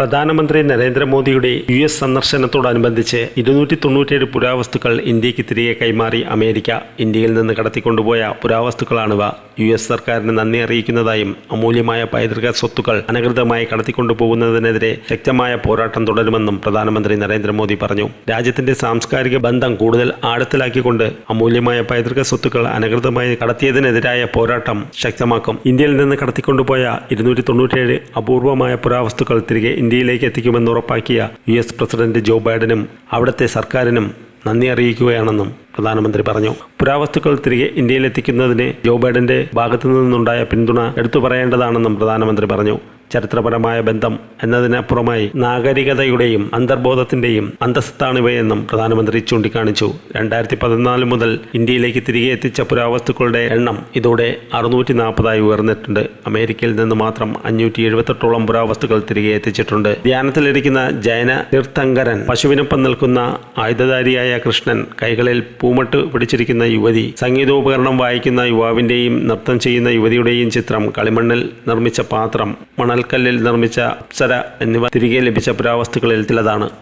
പ്രധാനമന്ത്രി നരേന്ദ്രമോദിയുടെ U S സന്ദർശനത്തോടനുബന്ധിച്ച് ഇരുന്നൂറ്റി തൊണ്ണൂറ്റിയേഴ് പുരാവസ്തുക്കൾ ഇന്ത്യയ്ക്ക് തിരികെ കൈമാറി അമേരിക്ക ഇന്ത്യയിൽ നിന്ന് കടത്തിക്കൊണ്ടുപോയ പുരാവസ്തുക്കളാണിവ. യു എസ് സർക്കാരിന് നന്ദി അറിയിക്കുന്നതായും അമൂല്യമായ പൈതൃക സ്വത്തുക്കൾ അനധികൃതമായി കടത്തിക്കൊണ്ടുപോകുന്നതിനെതിരെ ശക്തമായ പോരാട്ടം തുടരുമെന്നും പ്രധാനമന്ത്രി നരേന്ദ്രമോദി പറഞ്ഞു. രാജ്യത്തിന്റെ സാംസ്കാരിക ബന്ധം കൂടുതൽ ആഴത്തിലാക്കിക്കൊണ്ട് അമൂല്യമായ പൈതൃക സ്വത്തുക്കൾ അനധികൃതമായി കടത്തിയതിനെതിരായ പോരാട്ടം ശക്തമാക്കും. ഇന്ത്യയിൽ നിന്ന് കടത്തിക്കൊണ്ടുപോയ ഇരുന്നൂറ്റി തൊണ്ണൂറ്റിയേഴ് അപൂർവമായ പുരാവസ്തുക്കൾ തിരികെ ഇന്ത്യയിലേക്ക് എത്തിക്കുമെന്ന് ഉറപ്പാക്കിയ യു എസ് പ്രസിഡന്റ് ജോ ബൈഡനും അവിടുത്തെ സർക്കാരിനും നന്ദി അറിയിക്കുകയാണെന്നും പ്രധാനമന്ത്രി പറഞ്ഞു. പുരാവസ്തുക്കൾ തിരികെ ഇന്ത്യയിലെത്തിക്കുന്നതിന് ജോ ബൈഡന്റെ ഭാഗത്തു നിന്നുണ്ടായ പിന്തുണ എടുത്തു പറയേണ്ടതാണെന്നും പ്രധാനമന്ത്രി പറഞ്ഞു. ചരിത്രപരമായ ബന്ധം എന്നതിനപ്പുറമായി നാഗരികതയുടെയും അന്തർബോധത്തിന്റെയും അന്തസ്ഥാണിവയെന്നും പ്രധാനമന്ത്രി ചൂണ്ടിക്കാണിച്ചു. രണ്ടായിരത്തി പതിനാല് മുതൽ ഇന്ത്യയിലേക്ക് തിരികെ എത്തിച്ച പുരാവസ്തുക്കളുടെ എണ്ണം ഇതോടെ അറുന്നൂറ്റി നാൽപ്പതായി ഉയർന്നിട്ടുണ്ട്. അമേരിക്കയിൽ നിന്ന് മാത്രം അഞ്ഞൂറ്റി എഴുപത്തെട്ടോളം പുരാവസ്തുക്കൾ തിരികെ എത്തിച്ചിട്ടുണ്ട്. ധ്യാനത്തിലിരിക്കുന്ന ജൈന തീർത്ഥങ്കരൻ പശുവിനൊപ്പം നിൽക്കുന്ന ആയുധധാരിയായ കൃഷ്ണൻ കൈകളിൽ പൂമട്ട് പിടിച്ചിരിക്കുന്ന യുവതി സംഗീതോപകരണം വായിക്കുന്ന യുവാവിന്റെയും നൃത്തം ചെയ്യുന്ന യുവതിയുടെയും ചിത്രം കളിമണ്ണിൽ നിർമ്മിച്ച പാത്രം മണൽക്കല്ലിൽ നിർമ്മിച്ച അപ്സര എന്നിവ തിരികെ ലഭിച്ച പുരാവസ്തുക്കളിൽ ചിലതാണ്.